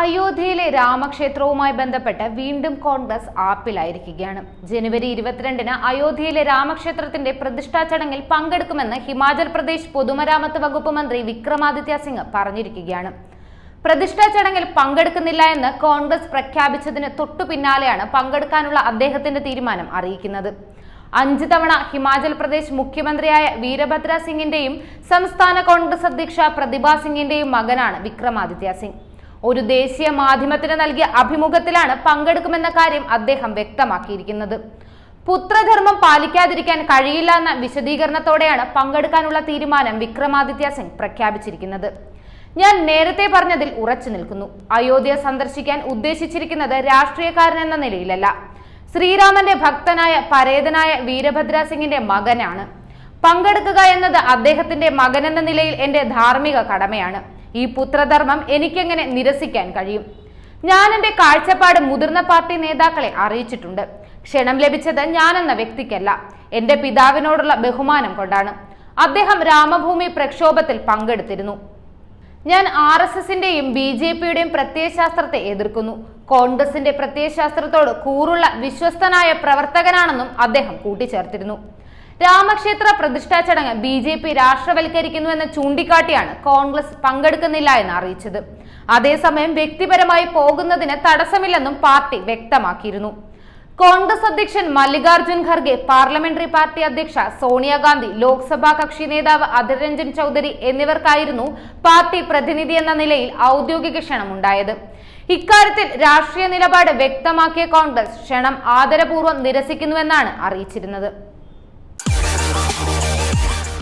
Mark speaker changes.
Speaker 1: അയോധ്യയിലെ രാമക്ഷേത്രവുമായി ബന്ധപ്പെട്ട് വീണ്ടും കോൺഗ്രസ് ആപ്പിലായിരിക്കുകയാണ്. ജനുവരി ഇരുപത്തിരണ്ടിന് അയോധ്യയിലെ രാമക്ഷേത്രത്തിന്റെ പ്രതിഷ്ഠാ ചടങ്ങിൽ പങ്കെടുക്കുമെന്ന് ഹിമാചൽ പ്രദേശ് പൊതുമരാമത്ത് വകുപ്പ് മന്ത്രി വിക്രമാദിത്യ സിംഗ് പറഞ്ഞിരിക്കുകയാണ്. പ്രതിഷ്ഠാ ചടങ്ങിൽ പങ്കെടുക്കുന്നില്ല എന്ന് കോൺഗ്രസ് പ്രഖ്യാപിച്ചതിന് തൊട്ടു പിന്നാലെയാണ് പങ്കെടുക്കാനുള്ള അദ്ദേഹത്തിന്റെ തീരുമാനം അറിയിക്കുന്നത്. അഞ്ച് തവണ ഹിമാചൽ പ്രദേശ് മുഖ്യമന്ത്രിയായ വീരഭദ്ര സിംഗിന്റെയും സംസ്ഥാന കോൺഗ്രസ് അധ്യക്ഷ പ്രതിഭ സിംഗിന്റെയും മകനാണ് വിക്രമാദിത്യ സിംഗ്. ഒരു ദേശീയ മാധ്യമത്തിന് നൽകിയ അഭിമുഖത്തിലാണ് പങ്കെടുക്കുമെന്ന കാര്യം അദ്ദേഹം വ്യക്തമാക്കിയിരിക്കുന്നത്. പുത്രധർമ്മം പാലിക്കാതിരിക്കാൻ കഴിയില്ല എന്ന വിശദീകരണത്തോടെയാണ് പങ്കെടുക്കാനുള്ള തീരുമാനം വിക്രമാദിത്യ സിംഗ് പ്രഖ്യാപിച്ചിരിക്കുന്നത്. ഞാൻ നേരത്തെ പറഞ്ഞതിൽ ഉറച്ചു നിൽക്കുന്നു. അയോധ്യ സന്ദർശിക്കാൻ ഉദ്ദേശിച്ചിരിക്കുന്നത് രാഷ്ട്രീയക്കാരൻ എന്ന നിലയിലല്ല. ശ്രീരാമന്റെ ഭക്തനായ പരേതനായ വീരഭദ്ര സിംഗിന്റെ മകനാണ്. പങ്കെടുക്കുക എന്നത് അദ്ദേഹത്തിന്റെ മകനെന്ന നിലയിൽ എന്റെ ധാർമ്മിക കടമയാണ്. ഈ പുത്രധർമ്മം എനിക്കെങ്ങനെ നിരസിക്കാൻ കഴിയും? ഞാൻ എന്റെ കാഴ്ചപ്പാട് മുതിർന്ന പാർട്ടി നേതാക്കളെ അറിയിച്ചിട്ടുണ്ട്. ക്ഷണം ലഭിച്ചത് ഞാനെന്ന വ്യക്തിക്കല്ല. എന്റെ പിതാവിനോടുള്ള ബഹുമാനം കൊണ്ടാണ്. അദ്ദേഹം രാമഭൂമി പ്രക്ഷോഭത്തിൽ പങ്കെടുത്തിരുന്നു. ഞാൻ ആർ എസ് എസിന്റെയും ബി ജെ പിയുടെയും പ്രത്യയശാസ്ത്രത്തെ എതിർക്കുന്നു. കോൺഗ്രസിന്റെ പ്രത്യയശാസ്ത്രത്തോട് കൂറുള്ള വിശ്വസ്തനായ പ്രവർത്തകനാണെന്നും അദ്ദേഹം കൂട്ടിച്ചേർത്തിരുന്നു. രാമക്ഷേത്ര പ്രതിഷ്ഠാ ചടങ്ങ് ബി ജെ പി രാഷ്ട്രവൽക്കരിക്കുന്നുവെന്ന് ചൂണ്ടിക്കാട്ടിയാണ് കോൺഗ്രസ് പങ്കെടുക്കുന്നില്ല എന്ന് അറിയിച്ചത്. അതേസമയം വ്യക്തിപരമായി പോകുന്നതിന് തടസ്സമില്ലെന്നും പാർട്ടി വ്യക്തമാക്കിയിരുന്നു. കോൺഗ്രസ് അധ്യക്ഷൻ മല്ലികാർജുൻ ഖർഗെ പാർലമെന്ററി പാർട്ടി അധ്യക്ഷ സോണിയാഗാന്ധി ലോക്സഭാ കക്ഷി നേതാവ് അധിർ രഞ്ജൻ ചൌധരി എന്നിവർക്കായിരുന്നു പാർട്ടി പ്രതിനിധി എന്ന നിലയിൽ ഔദ്യോഗിക ക്ഷണമുണ്ടായത്. ഇക്കാര്യത്തിൽ രാഷ്ട്രീയ നിലപാട് വ്യക്തമാക്കിയ കോൺഗ്രസ് ക്ഷണം ആദരപൂർവം നിരസിക്കുന്നുവെന്നാണ് അറിയിച്ചിരുന്നത്.